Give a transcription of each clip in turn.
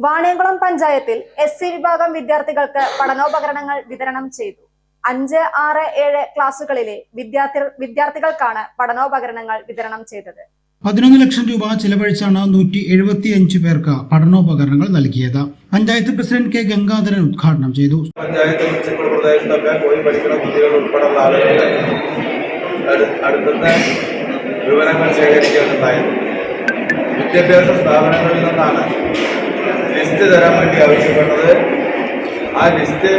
വാണിയംകുളം പഞ്ചായത്തിൽ S C വിഭാഗം വിദ്യാർത്ഥികൾക്ക് പഠനോപകരണങ്ങൾ വിതരണം ചെയ്തു. അഞ്ച് ആറ് ഏഴ് ക്ലാസുകളിലെ വിദ്യാർത്ഥി വിദ്യാർത്ഥികൾക്കാണ് പഠനോപകരണങ്ങൾ വിതരണം ചെയ്തത്. പതിനൊന്ന് ലക്ഷം രൂപ ചിലവഴിച്ചാണ് നൂറ്റി എഴുപത്തി അഞ്ച് പേർക്ക് പഠനോപകരണങ്ങൾ നൽകിയത്. പഞ്ചായത്ത് പ്രസിഡന്റ് കെ ഗംഗാധരൻ ഉദ്ഘാടനം ചെയ്തു. പഞ്ചായത്ത് മുനിസിപ്പൽ പ്രദേശത്തൊക്കെ പോയി പഠിക്കുന്ന കുട്ടികൾ ഉൾപ്പെടെയുള്ള ആളുകളുടെ അടു- അടുത്തുനിന്ന് വിവരങ്ങൾ ശേഖരിക്കുകയുണ്ടായത് വിദ്യാഭ്യാസ സ്ഥാപനങ്ങളിൽ നിന്നാണ് ലിസ്റ്റ് തരാൻ വേണ്ടി ആവശ്യപ്പെട്ടത്. ആ ലിസ്റ്റ്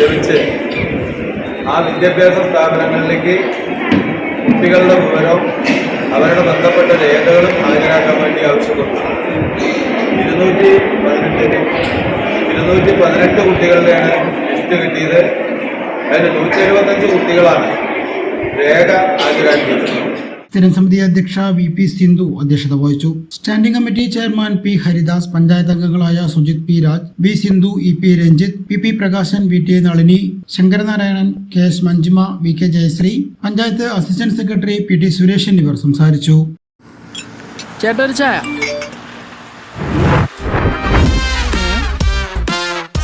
ലഭിച്ച് ആ വിദ്യാഭ്യാസ സ്ഥാപനങ്ങളിലേക്ക് കുട്ടികളുടെ വിവരവും അവരുടെ ബന്ധപ്പെട്ട രേഖകളും ഹാജരാക്കാൻ വേണ്ടി ആവശ്യപ്പെട്ടു. ഇരുന്നൂറ്റി പതിനെട്ടിന് ഇരുന്നൂറ്റി പതിനെട്ട് കുട്ടികളുടെയാണ് ലിസ്റ്റ് കിട്ടിയത്. അതിൽ നൂറ്റി എഴുപത്തഞ്ച് കുട്ടികളാണ് രേഖ ഹാജരാക്കിയത് സ്ഥിരം സമിതി അധ്യക്ഷ വി പി സിന്ധു അധ്യക്ഷത വഹിച്ചു. Standing committee chairman P Haridas panchayat അംഗങ്ങളായ Sujith P Raj V Sindhu E P Ranjith P P Prakashan V T Nalini Sankaranarayanan K S Manjuma V K Jayasree panchayat assistant secretary P T Suresh എന്നിവർ സംസാരിച്ചു. ചേട്ടാ ചായ.